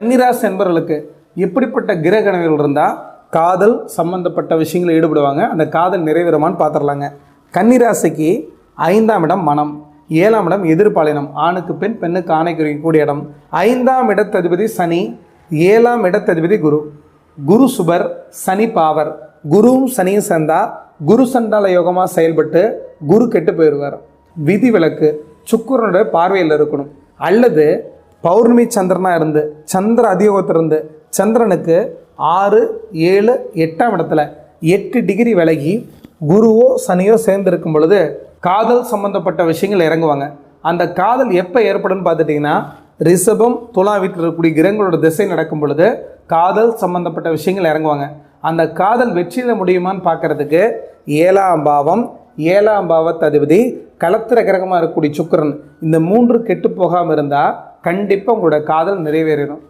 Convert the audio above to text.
கன்னிராசி என்பவர்களுக்கு எப்படிப்பட்ட கிரக கனவுகள் இருந்தால் காதல் சம்பந்தப்பட்ட விஷயங்களில் ஈடுபடுவாங்க. அந்த காதல் நிறைவேறுமான்னு பார்த்துடலாங்க. கன்னிராசிக்கு ஐந்தாம் இடம் மனம் ஏழாம் இடம் எதிர்பாலினம் ஆணுக்கு பெண் பெண்ணுக்கு ஆணை குறிக்கக்கூடிய இடம். ஐந்தாம் இடத்ததிபதி சனி ஏழாம் இடத்ததிபதி குரு. குரு சுபர் சனி பாவர். குருவும் சனியும் சேர்ந்தா குரு சண்டால யோகமாக செயல்பட்டு குரு கெட்டு போயிடுவார். விதி விலக்கு சுக்கிரனுடைய பார்வையில் இருக்கணும். அல்லது பௌர்ணமி சந்திரனா இருந்து சந்திர அதியோகத்திலிருந்து சந்திரனுக்கு ஆறு ஏழு எட்டாம் இடத்துல எட்டு டிகிரி விலகி குருவோ சனியோ சேர்ந்து இருக்கும் பொழுது காதல் சம்பந்தப்பட்ட விஷயங்கள் இறங்குவாங்க. அந்த காதல் எப்போ ஏற்படும் பார்த்துட்டிங்கன்னா ரிஷபம் துலா வீட்டில் இருக்கக்கூடிய கிரகங்களோட திசை நடக்கும் பொழுது காதல் சம்பந்தப்பட்ட விஷயங்கள் இறங்குவாங்க. அந்த காதல் வெற்றியில் முடியுமான்னு பார்க்கறதுக்கு ஏழாம் பாவம் ஏழாம் பாவத்து அதிபதி களத்திர கிரகமாக இருக்கக்கூடிய சுக்கரன் இந்த மூன்று கெட்டு போகாமல் இருந்தால் கண்டிப்பாக உங்களோட காதல் நிறைவேறிடும்